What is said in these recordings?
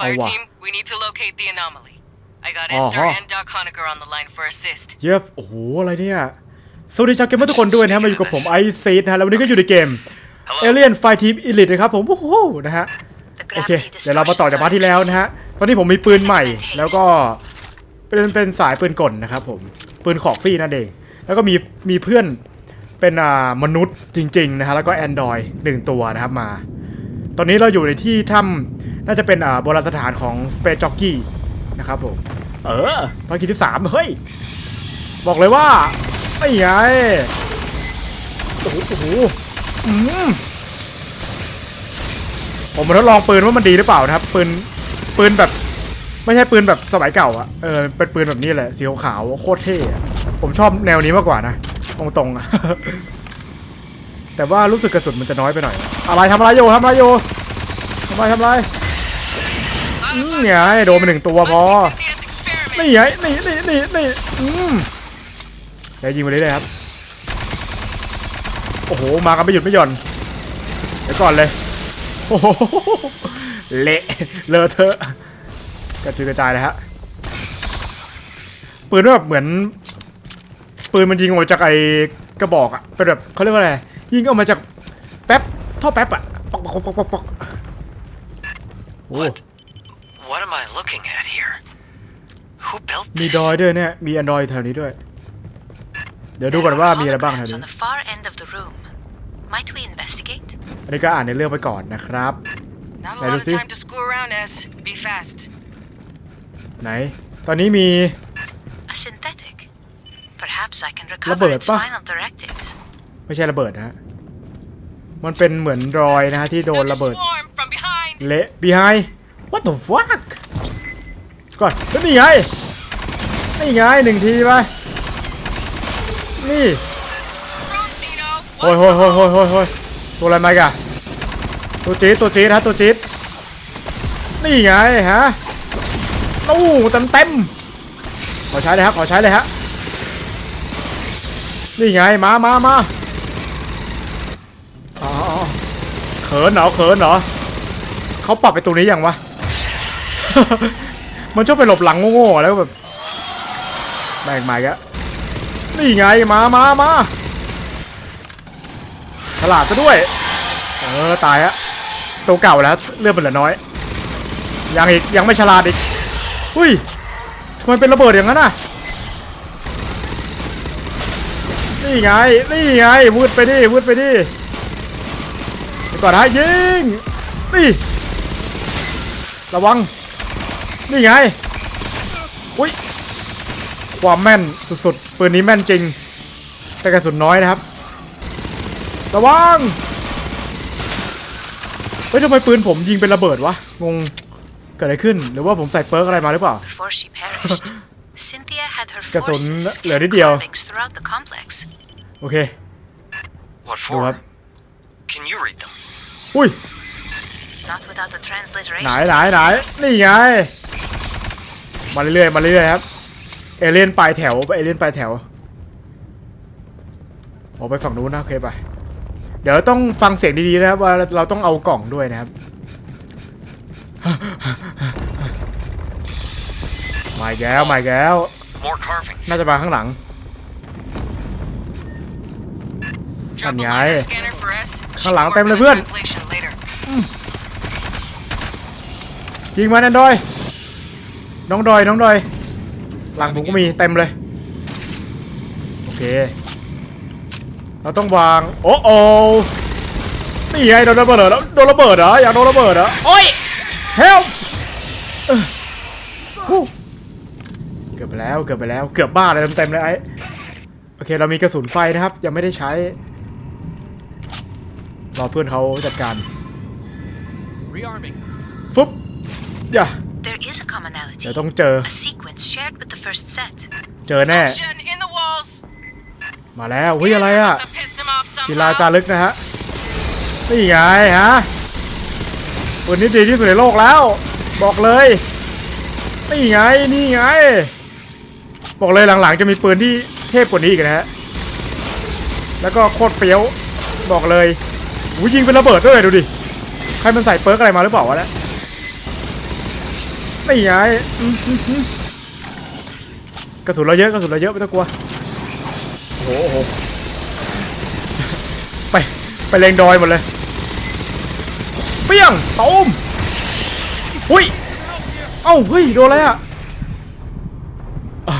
Fire wow. team, we need to locate the anomaly. I got Uh-huh. Esther and Doc Honecker on the line for assist. เยฟโอ้โห อะไรเนี่ย สวัสดีชาวเกมเมอร์ทุกคนด้วยนะครับมาอยู่กับผมไอซีนะฮะ แล้ววันนี้ก็อยู่ในเกม Alien Fire Team Elite นะครับผม โอ้โห นะฮะ โอเค เดี๋ยวเรามาต่อจากพาร์ทที่แล้วนะฮะ ตอนนี้ผมมีปืนใหม่ แล้วก็ เป็นเป็นสายปืนกลนะครับผม ปืนขอกฟี่นั่นเอง แล้วก็มี มีเพื่อน เป็นอ่ามนุษย์จริง ๆ นะฮะ แล้วก็แอนดรอยหนึ่งตัวนะครับมา ตอนนี้เราอยู่ในที่ถ้ำ น่าจะเป็นอ่าโบราณสถานของ Space Jockey นะครับผม เออภารกิจที่สามเฮ้ย บอกเลยว่าไม่ไงโอ้โหโอ้โหอืมผมมาทดลองปืนว่ามันดีหรือเปล่านะครับ ปืนปืนแบบ ไม่ใช่ปืนแบบสมัยเก่าอะเออเป็นปืนแบบนี้แหละสีขาวๆโคตรเท่อะผมชอบแนวนี้มากกว่านะตรงๆอะแต่ว่ารู้สึกกระสุนมันจะน้อยไปหน่อย อะไรทำอะไรอยู่ทำอะไรอยู่ทำอะไรทำอะไร อืมเนี่ยโดนไปหนึ่งตัวพอ นี่ไงนี่นี่นี่นี่อืมเดี๋ยวยิงไปเรื่อยๆครับ โอ้โห มากันไม่หยุดไม่หย่อน เดี๋ยวก่อนเลย โอ้โห เละ เลอะเทอะกระจุยกระจายเลยฮะ ปืนแบบเหมือน ปืนมันยิงออกมาจากไอ้กระบอกอะเป็นแบบเขาเรียกว่าอะไร ยิงออกมาจากแป๊บท่อแป๊บอะปอกปอกปอกปอกปอกโอ้ What? What am I looking at here? Who built มี this? ดอยด้วยเนี่ย มีแอนดรอยแถวนี้ด้วย เดี๋ยวดูก่อนว่ามีอะไรบ้างแถว Holograms นี้ on the far end of the room. Might we investigate? อันนี้ก็อ่านในเรื่องไปก่อนนะครับ Not a Hey, lot of Lucy. time to screw around, S. Be fast. ไหน ตอนนี้มี A synthetic. Perhaps I can ระ recover เบิด its ปะ final directives. ไม่ใช่ระเบิดนะฮะ มันเป็นเหมือนรอยนะฮะที่โดน Another ระเบิด swarm from behind. เละ behind what the fuck ก่อนนี่ไงนี่ไงหนึ่งทีไปนี่โอ้ยโอ้ยโอ้ยโอ้ยโอ้ยโอยตัวอะไรมาอีกอะตัวจี๊ดตัวจี๊ดฮะตัวจี๊ดนี่ไงฮะตู้เต็มเต็มขอใช้เลยฮะขอใช้เลยฮะนี่ไงมามามาอ๋อเขินเหรอเขินเหรอเขาปรับไปตัวนี้ยังวะ มันชอบไปหลบหลังโง่ๆแล้วแบบแม่งมาอีกแล้วนี่ไงมามามาฉลาดซะด้วย เออตายฮะตัวเก่าแล้วเลือดมันเหลือน้อย ยังอีกยังไม่ฉลาดอีกอุ้ยทำไมเป็นระเบิดอย่างนั้นน่ะนี่ไงนี่ไงวืดไปดิวืดไปดิก่อนนะยิงนี่ระวัง นี่ไง อุ้ย ความแม่นสุดๆ ปืนนี้แม่นจริง แต่กระสุนน้อยนะครับ ระวัง เฮ้ยทำไมปืนผมยิงเป็นระเบิดวะ งง เกิดอะไรขึ้น หรือว่าผมใส่เปิร์กอะไรมาหรือเปล่า Before she perished, Cynthia had her กระสุน forces เหลือ scan นิดเดียว carvings throughout the complex. โอเค What ดูครับ for? Can you read them? อุ้ย Not without the ไหน transliteration. ไหนไหนนี่ไง มาเรื่อยๆมาเรื่อยๆครับเอเลี่ยนปลายแถวเอเลี่ยนปลายแถวออกไปฝั่งนู้นนะโอเคไปเดี๋ยวต้องฟังเสียงดีๆนะครับว่าเราต้องเอากล่องด้วยนะครับมาอีกแล้วมาอีกแล้ว More carvings. น่าจะมาข้างหลัง Drop a Anh LiDAR nhái. scanner for S. She Khăn lặng can tem work lên on the vươn. translation later. จริงมาแอนดรอย น้องดอยน้องดอย หลังผมก็มีเต็มเลย โอเค เราต้องวาง โอ้โอนี่ไงโดนระเบิดเหรอโดนระเบิดเหรออยากโดนระเบิดเหรอโอ้ย help เออฮู้เกือบไปแล้วเกือบไปแล้วเกือบบ้าเลยเต็มๆเลยไอ้โอเคเรามีกระสุนไฟนะครับ ยังไม่ได้ใช้รอเพื่อนเขาจัดการ Rearming. ฟึบอย่า เดี๋ยวต้องเจอ A sequence shared with the first set. เจอแน่ Action in the walls. มาแล้วเฮ้ยอะไรอะ Must have pissed him off ศิลา somehow. จารึกนะฮะ นี่ไงฮะปืนนี้ดีที่สุดในโลกแล้ว บอกเลย นี่ไง นี่ไง บอกเลยหลังๆจะมีปืนที่เทพกว่านี้อีกนะฮะ แล้วก็โคตรเฟี้ยว บอกเลยหูยิงเป็นระเบิดด้วยดูดิ ใครมันใส่เปิร์กอะไรมาหรือเปล่าวะเนะนี่ ไงอืมอืมอืมกระสุนเราเยอะกระสุนเราเยอะไม่ต้องกลัวโอ้โหโอ้โหไปไปเลงดอยหมดเลยเปี้ยงตูมหุ้ยเอ้าเฮ้ยโดนอะไรอะอะ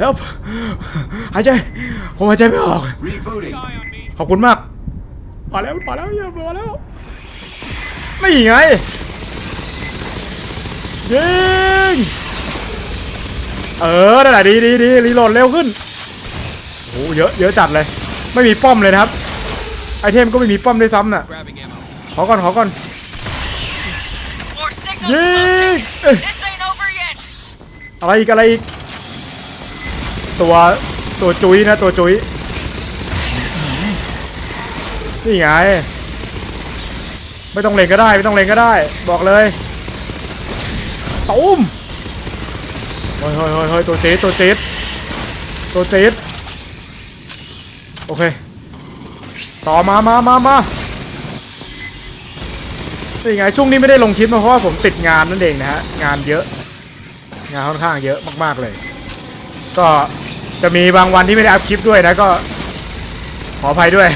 help หายใจผมหายใจไม่ออก Rebooting. ขอบคุณมากมาแล้วมาแล้วอย่ามาแล้วไม่ไง ยิง เออนั่นแหละดีดีดีรีโหลดเร็วขึ้นโอ้เยอะเยอะจัดเลย ไม่มีป้อมเลยนะครับ ไอเทมก็ไม่มีป้อมด้วยซ้ำน่ะ ขอก่อนขอก่อนยิงอะไรอีกอะไรอีก ตัวตัวจุยนะตัวจุยนี่ไง ไม่ต้องเล็งก็ได้ ไม่ต้องเล็งก็ได้ บอกเลย ตูมเฮ้ยเฮ้ยเฮ้ยฮ้ยตัวเจี๊ดตัวเจี๊ดตัวเจี๊ดโอเค ต่อมามามามานี่ไงช่วงนี้ไม่ได้ลงคลิปมาเพราะว่าผมติดงานนั่นเองนะฮะ งานเยอะ งานค่อนข้างเยอะมากๆเลย ก็จะมีบางวันที่ไม่ได้อัพคลิปด้วยนะก็ ขออภัยด้วย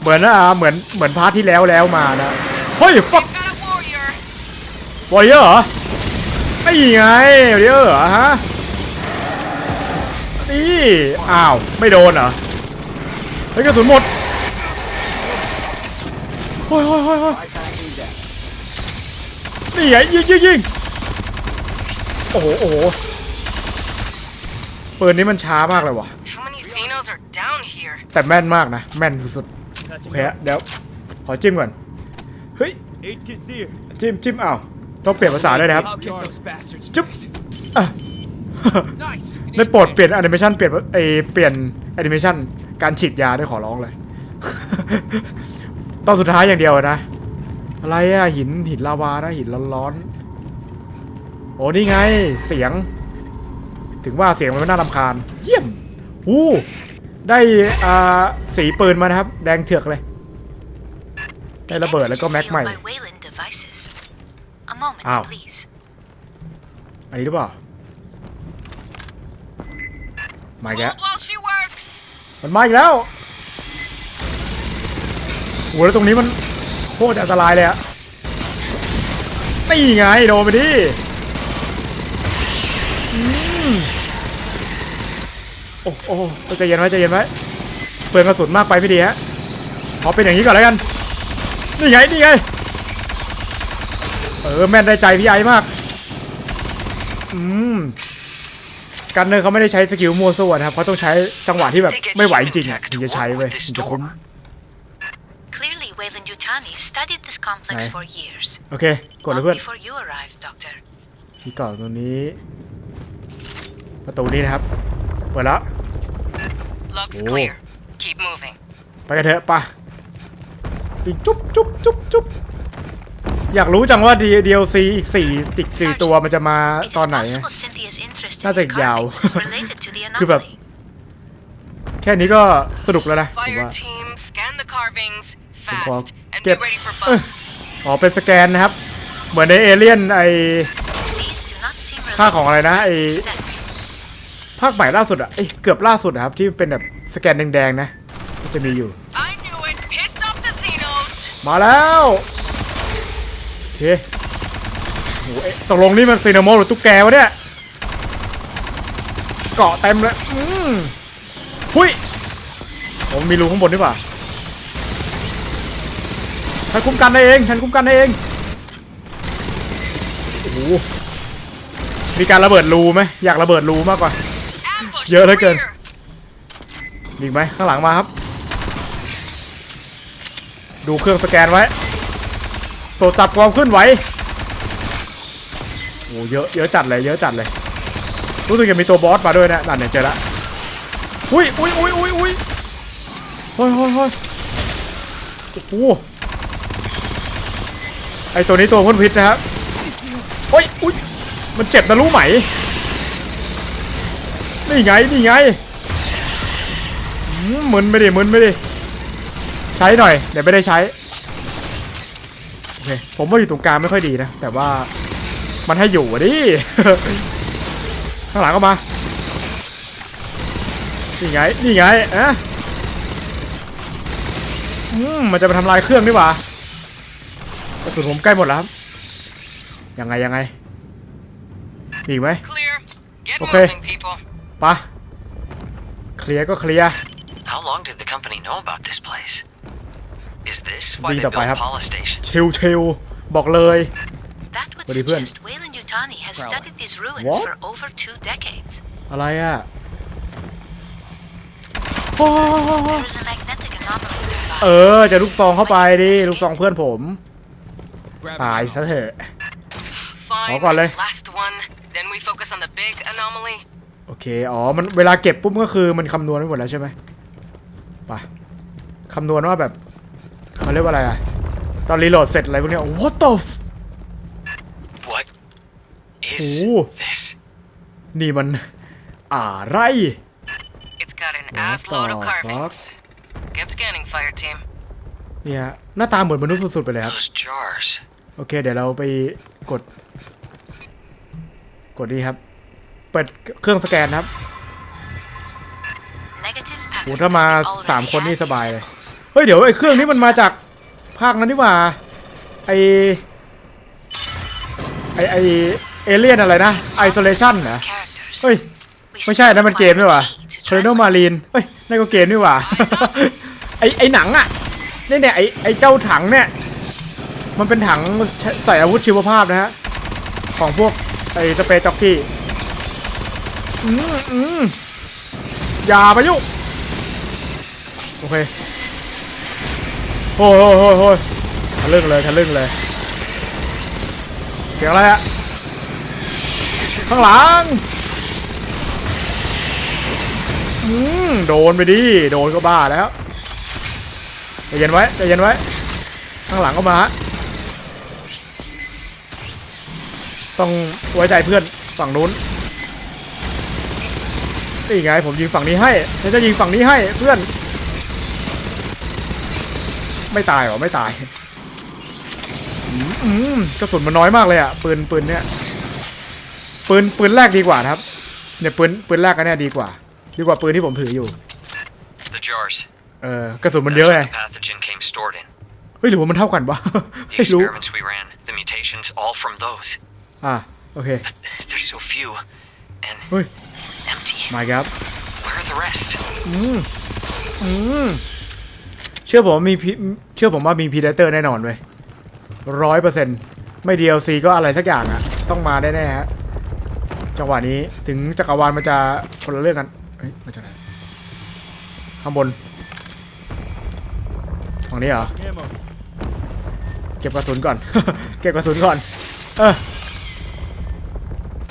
เหมือนอะเหมือนเหมือนพาร์ทที่แล้วแล้วมานะ เฮ้ยฟัก We've got a warrior. วอริเยอร์เหรอไม่ไงวอริเยอร์เหรอฮะนี่อ้าวไม่โดนเหรอเฮ้ยกระสุนหมดเฮ้ยเฮ้ยเฮ้ยเฮ้ย Bypassing death. นี่ไงยิงยิงยิงโอ้โหโอ้โหปืนนี้มันช้ามากเลยว่ะ How many Xenos are down here? แต่แม่นมากนะ แม่นสุดๆโอเคฮะเดี๋ยว ขอจิ้มก่อน เฮ้ย Eight kids here. จิ้มจิ้มอ้าว ต้องเปลี่ยนภาษาด้วยนะครับ I'll kick those bastards. จุ๊บ tonight. อะ Nice. ได้โปรดเปลี่ยนแอนิเมชันเปลี่ยนไอเปลี่ยนแอนิเมชันการฉีดยาด้วยขอร้องเลย ตอนสุดท้ายอย่างเดียวนะ อะไรอะหินหินลาวานะหินร้อนๆโอ้นี่ไงเสียง ถึงว่าเสียงมันไม่น่ารำคาญ เยี่ยมอู้ได้อ่าสีปืนมานะครับ แดงเถือกเลย ได้ระเบิดแล้วก็แม็กใหม่ Sealed by Wayland devices. A moment, Ow. please. อันนี้หรือเปล่ามาอีกแล้ว Hold while she works. มันมาอีกแล้วโหแล้วตรงนี้มันโคตรอันตรายเลยอะนี่ไงโดนไปดิอืมโอ้โอ้ใจเย็นไว้ใจเย็นไว้เปลืองกระสุนมากไปไม่ดีฮะขอเป็นอย่างนี้ก่อนแล้วกัน นี่ไง นี่ไงเออแม่นได้ใจพี่ไอ้มาก อืมกันเนอร์เขาไม่ได้ใช้สกิลมัวซั่วนะครับเขาต้องใช้จังหวะที่แบบไม่ไหวจริงๆอะถึงจะใช้เว้ยถึงจะคุ้ม Clearly, Wayland Yutani studied this complex Aye. for years. โอเค กดเลยเพื่อน Long before you arrived, Doctor. ที่ก่อนตรงนี้ ประตูนี้นะครับ เปิดแล้ว Looks Oh. clear. Keep moving. ไปกันเถอะไปะอีกจุ๊บจุ๊บจุ๊บจุ๊บ อยากรู้จังว่า D- DLC อีกสี่ติดสี่ตัวมันจะมา It ตอน is ไหน possible Cynthia's interest in น่าจะ these ยาว carvings is related to the คือแบบ anomaly. แค่นี้ก็สนุกแล้วนะผม Fire ว่า team, scan the carvings Well, fast and be get- ready for uh. bugs. อ๋อเป็นสแกนนะครับ เหมือนในเอเลี่ยนไอ These do not seem ภาคของอะไรนะไอ related to the set. ภาคใหม่ล่าสุดอะเอ้ยเกือบล่าสุดอะครับที่เป็นแบบสแกนแดงๆนะก็จะมีอยู่ I knew it. Pissed off the Xenos. มาแล้วโอ เคโอ้โหเอ๊ะตกลงนี่มันซีนโมหรือตุ๊กแกวะเนี่ย เกาะเต็มเลย อืมหุยผมมีรูข้างบนดีกว่าฉันคุ้มกันได้เอง ฉันคุ้มกันได้เอง โอ้โห มีการระเบิดรูไหมอยากระเบิดรูมากกว่า Ambush. Giờ đấy kìa. rear. มีอีกไหมข้างหลังมาครับ ดูเครื่องสแกนไว้ ตรวจจับความเคลื่อนไหวโอ้เยอะเยอะจัดเลยเยอะจัดเลย รู้สึกจะมีตัวบอสมาด้วยนะนั่นเนี่ยเจอละอุ้ยอุ้ยอุ้ยอุ้ยอุ้ยเฮ้ยเฮ้ยเฮ้ยโอ้โหไอตัวนี้ตัวพ่นพิษนะครับโอ้ยอุ้ยมันเจ็บนะรู้ไหมนี่ไงนี่ไงอืมมึนไม่ดิมึนไม่ดิใช้หน่อยเดี๋ยวไม่ได้ใช้ เค ผมว่าอยู่ตรงกลางไม่ค่อยดีนะ แต่ว่ามันให้อยู่อะดิ ข้างหลังก็มา นี่ไง นี่ไงอะอืมมันจะมาทำลายเครื่องนี่หว่ากระสุนผมใกล้หมดแล้วครับ ยังไงยังไงมีอีกไหม Clear. Get Okay. moving, people. ไปะเคลียร์ก็เคลียร์ How long did the company know about this place? Is this why Đi they đọc bài built hát. Paula Station? ชิวชิวบอกเลย That would What do you put? suggest Wayland Yutani has studied these ruins What? for over two decades. อะไรอะโอ้ There is a magnetic anomaly nearby. เออจะลูกซองเข้าไปดิลูกซองเพื่อนผม Grab ตาย it. ซะเถอะ Fine. Ủa, còn đây. Last one. Then we focus on the big anomaly. โอเค อ๋อ มันเวลาเก็บปุ๊บก็คือมันคำนวณไว้หมดแล้วใช่ไหมไปคำนวณว่าแบบ เขาเรียกว่าอะไรอะตอนรีโหลดเสร็จอะไรพวกเนี้ย what the f What is Ooh. this? นี่มันอะไร It's got an What ass load of the carvings. Get scanning, fire team. เนี่ยหน้าตาเหมือนมนุษย์สุดๆไปเลยครับ Those jars. โอเค เดี๋ยวเราไปกด กดนี่ครับ เปิดเครื่องสแกนครับ Negative โห pattern ถ้ามา that already สามคนนี่ had สบาย these เลย symbols. เฮ้ยเดี๋ยวไอ้เครื่องนี้มันมาจากภาคนั้นนี่หว่าไอไอไอเอเลี่ยนอะไรนะไอโซเลชันเหรอเฮ้ยไม่ใช่นะมันเกมนี่หว่าเครโนด์มารีนเฮ้ยนั่นก็เกมนี่หว่าไอไอหนังอะนี่เนี่ยไอไอเจ้าถังเนี่ยมันเป็นถังใส่อาวุธชีวภาพนะฮะของพวกไอสเปรย์จ็อกกี้อืมอืมอย่าไปยุโอเค โอ้ยโอ้ยโอ้ยโอ้ยทะลึ่งเลยทะลึ่งเลย เสียงอะไรอะข้างหลัง อืม โดนไปดิ โดนก็บ้าแล้วใจเย็นไว้ใจเย็นไว้ ข้างหลังก็มาฮะ ต้องไว้ใจเพื่อนฝั่งนู้นนี่ไงผมยิงฝั่งนี้ให้ ฉันจะยิงฝั่งนี้ให้เพื่อน ไม่ตายเหรอไม่ตายอืมอืมกระสุนมันน้อยมากเลยอะปืนปืนเนี้ยปืนปืนแรกดีกว่านะครับ เนี่ยปืนปืนแรกอันเนี้ยดีกว่า ดีกว่าปืนที่ผมถืออยู่ The jars. เออกระสุนมัน That's เยอะไง what the pathogen came stored in. เฮ้ยหรือว่ามันเท่ากันวะ The ไม่รู้ experiments we ran, the mutations, all from those. อะโอเค There's so few. And เฮ้ย empty. มาครับ Where are the rest? อืมอืม เชื่อผมว่ามีพีเชื่อผมว่ามีพีเดเตอร์แน่นอนเว้ยร้อยเปอร์เซ็นต์ไม่ DLC ก็อะไรสักอย่างอะต้องมาแน่ๆฮะจังหวะนี้ถึงจักรวาลมันจะคนละเรื่องกันเฮ้ยมาจากไหนข้างบนฝั่งนี้เหรอเก็บกระสุนก่อน เก็บกระสุนก่อน เออ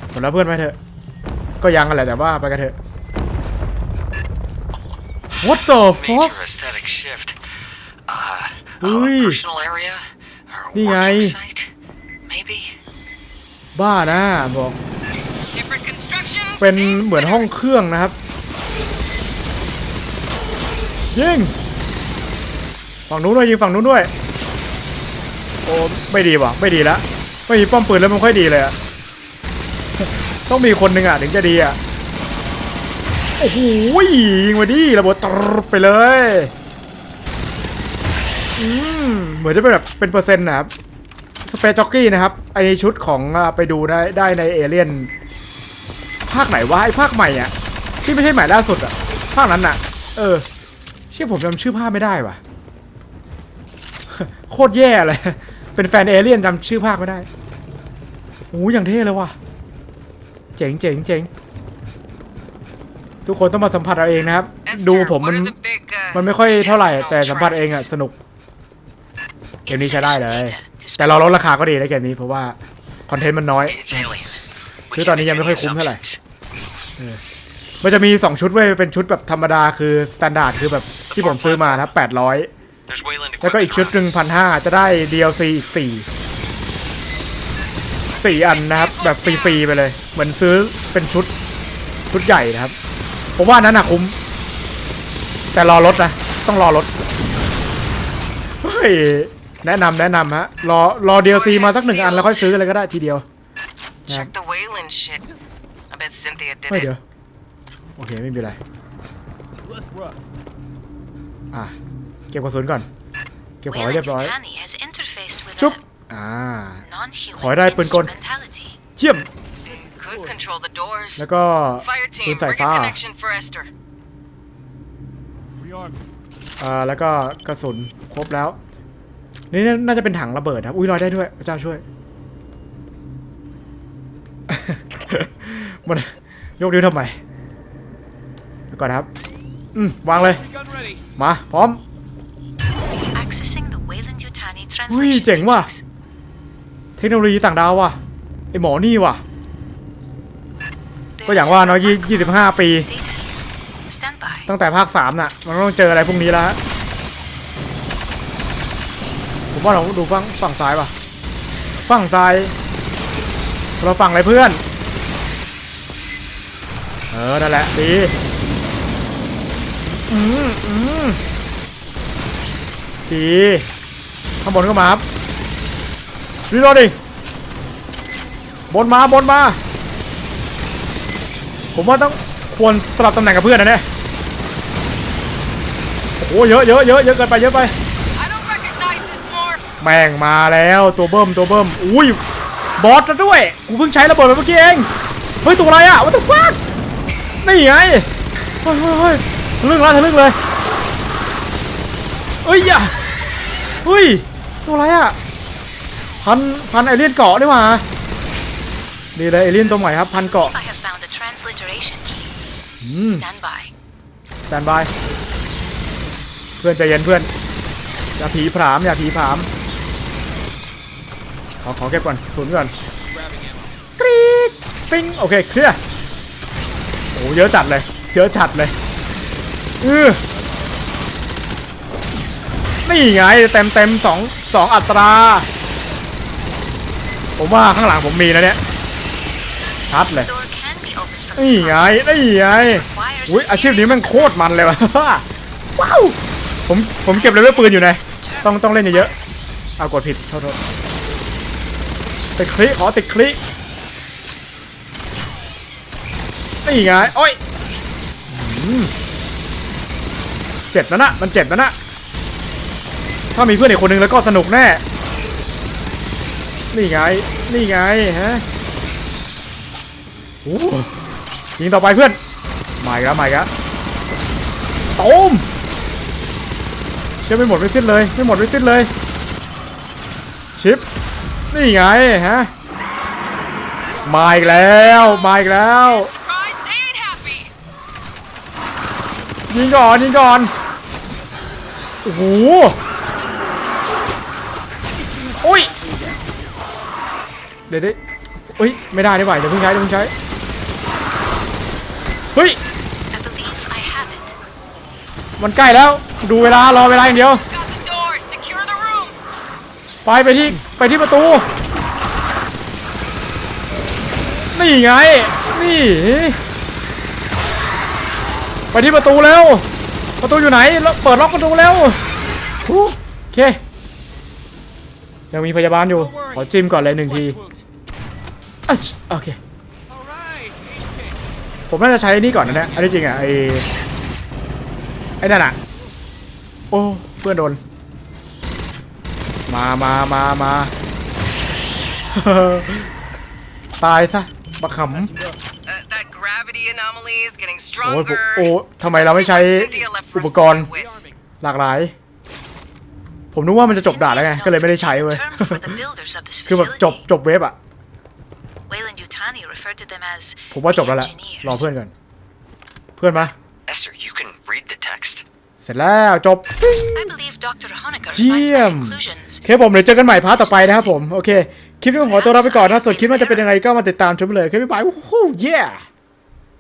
หมดแล้วเพื่อนไปเถอะ ก็ยังกันแหละแต่ว่าไปกันเถอะ What the fuck a Đi ngay. working site? Maybe? บ้านะบอก Different construction. เป็น same เหมือนห้อง spinners. เครื่องนะครับ ยิง ฝั่งนู้นด้วยยิงฝั่งนู้นด้วย โอ้ไม่ดีว่ะ ไม่ดีแล้วไม่มีป้อมปืนแล้วมันค่อยดีเลยอะต้องมีคนหนึ่งอะถึงจะดีอะโอ้โหยิงมาดิระเบิดตรบไปเลย อืมเหมือนจะเป็นแบบเป็นเปอร์เซ็นต์นะครับสเปรจ็อกกี้นะครับไอชุดของอะไปดูได้ได้ในเอเลียนภาคไหนวะไอภาคใหม่อะที่ไม่ใช่ใหม่ล่าสุดอะภาคนั้นอะ เออ เชื่อผมจำชื่อภาคไม่ได้ว่ะโคตรแย่เลยเป็นแฟนเอเลียนจำชื่อภาคไม่ได้โอ้ยอย่างเท่เลยว่ะเจ๋งเจ๋งเจ๋งทุกคนต้องมาสัมผัสเอาเองนะครับ Esther, ดูผมมัน what are the big, uh, มันไม่ค่อยเท่าไหร่ intestinal แต่สัมผัสเองอะ tracts? สนุก เกมนี้ใช้ได้เลย Data to แต่เราลดราคาก็ดีนะเกมนี้เพราะว่า คอนเทนต์มันน้อย It's alien. We Chứ can't toàn đi make nhầm any với khối khủng thế này. assumptions. มันจะมี 2 ชุดเว้ยเป็นชุดแบบธรรมดาคือสแตนดาร์ดคือแบบที่ผมซื้อมานะครับ800 There's Wayland แล้วก็อีกชุด equipment หนึ่งพันห้าจะได้ DLC อีก 4 4 อันนะครับ แบบฟรี ๆ ไปเลย เหมือนซื้อเป็นชุดชุดใหญ่นะครับ ผมว่านั้นนะคุ้ม แต่รอรถนะ ต้องรอรถเฮ้ย แนะนำแนะนำฮะ รอรอ DLC มาสักหนึ่งอันแล้วค่อยซื้ออะไรก็ได้ทีเดียว Check the Wayland shit. I bet Cynthia did เฮ้ย it. เดี๋ยวโอเค ไม่มีอะไร Let's run. อะ เก็บกระสุนก่อน เก็บของให้ Wayland เรียบร้อย Yutani has interfaced with ชุบ a อ่า non-human ขอให้ได้ปืนกล instrumentality. เยี่ยม Could control the doors. แล้วก็ Fire ปืน team, สาย bring ฟ้า a connection for Esther. Rearm. อ่า แล้วก็กระสุนครบแล้ว นี่น่าจะเป็นถังระเบิดครับ อุ้ยลอยได้ด้วยพระเจ้าช่วย มันยกนิ้วทำไมเดี๋ยวก่อนนะครับ อืมวางเลย Gun ready. มา พร้อม Accessing the Wayland Yutani อุ้ย translation เจ๋งว่ะ matrix. เทคโนโลยีต่างดาวว่ะ ไอหมอนี่ว่ะ There ก็อย่าง is ว่า a เนาะยี่ remarkable ยี่สิบห้าปี data here. Stand by. ตั้งแต่ภาคสามน่ะ มันต้องเจออะไรพวกนี้แล้วฮะ ผมว่าเราดูฝั่งฝั่งซ้ายป่ะฝั่งซ้าย เราฝั่งอะไรเพื่อน เออ นั่นแหละ ดี อืมอืมดีข้างบนก็มาครับรีโหลดดิบนมาบนมา ผมว่าต้องควรสลับตำแหน่งกับเพื่อนนะเนี่ยโอ้โหเยอะเยอะเยอะเยอะเกินไปเยอะไป แม่งมาแล้วตัวเบิ้มตัวเบิ้มอุ้ยบอสแล้วด้วยกูเพิ่งใช้ระเบิดไปเมื่อกี้เองเฮ้ยตัวอะไรอะวัตถุฟักนี่ไงเฮ้ยเฮ้ยเฮ้ยทะลึ่งแล้วทะลึ่งเลยเอ้ยอย่าเฮ้ยตัวอะไรอะพันพันไอเลี่ยนเกาะนี่หว่าดีเลยไอเลี่ยนตัวใหม่ครับพันเกาะ I have found the transliteration key. อืม Stand by. สแตนบายเพื่อนใจเย็นเพื่อนอย่าผีผามอย่าผีผามข อขอเก็บก่อนศูนย์ก่อนกรี๊ดปิ้งโอเคเคลียร์โอ้เยอะจัดเลยเยอะจัดเลยอือนี่ไงเต็มเต็มสองสองอัตรา ผมว่าข้างหลังผมมีนะเนี่ยชัดเลย Door can be opened from นี่ this ไง console. นี่ไง Requires อุ้ย a อาชีพนี้ series แม่งโคตรมันเลยว่ะว้าวผมผมเก็บเลเวลปืนอยู่ไงต้องต้องเล่นเยอะๆเอากดผิดโทษโทษ ติดคลิขอติดคลินี่ไงโอ้ยเจ็บแล้วนะมันเจ็บแล้วนะถ้ามีเพื่อนอีกคนนึงแล้วก็สนุกแน่ นี่ไง นี่ไงฮะโอ้ยิงต่อไปเพื่อนมาอีกแล้วมาอีกแล้วตูมเชื่อไม่หมดไม่สิ้นเลย ไม่หมดไม่สิ้นเลย นี่ไงฮะ มาอีกแล้ว มาอีกแล้ว ยิงก่อน ยิงก่อน โอ้โหโอ้ย เดี๋ยวดิเฮ้ย ไม่ได้ดีกว่าเดี๋ยวเพิ่งใช้เดี๋ยวเพิ่งใช้ เฮ้ย มันใกล้แล้ว ดูเวลารอเวลาอย่างเดียว Got the door. Secure the room. ไปไปที่ไปที่ประตู นี่ไง นี่ ไปที่ประตูแล้ว ประตูอยู่ไหนเปิดล็อกประตูแล้วโอเค ยังมีพยาบาลอยู่ ขอจิ้มก่อนเลยหนึ่งที Flesh wound. อะโอเค ผมน่าจะใช้นี่ก่อนนะเนี่ยอันนี้จริงอะไอ้ไอ้นั่นอะ โอ้ เพื่อนโดน มามามามาตายซะบักข Patching up. Uh, that gravity anomaly is getting ำโอ้ยผม stronger. โอ้ทำไมเราไม่ใช้ Cynthia left อุ for ป us กรณ์ to with. Rearming. หลากหลาย ผมนึกว่ามันจะจบด่านแล้วไง ก็เลยไม่ได้ใช้เว้ย Term for the builders of this คือแบบจบ facility. จบเว็บอะ Wayland Yutani referred to them as ผมว่าจบแล้วแหละ engineers. รอเพื่อนก่อน เพื่อนมา Esther, you can read the text. เสร็จแล้วจบ I believe Dr. Honecker เยี่ finds ย my ม conclusions โอเคผมเดี๋ยวเจอกันใหม่พาร์ทต่อไปนะครับผม โอเค คลิปนี้ผมขอตัวลาไปก่อนนะส่วนคลิปว่าจะเป็นยังไงก็มาติดตามชมเลยโอเคบ๊ายบายโอ้โหเย้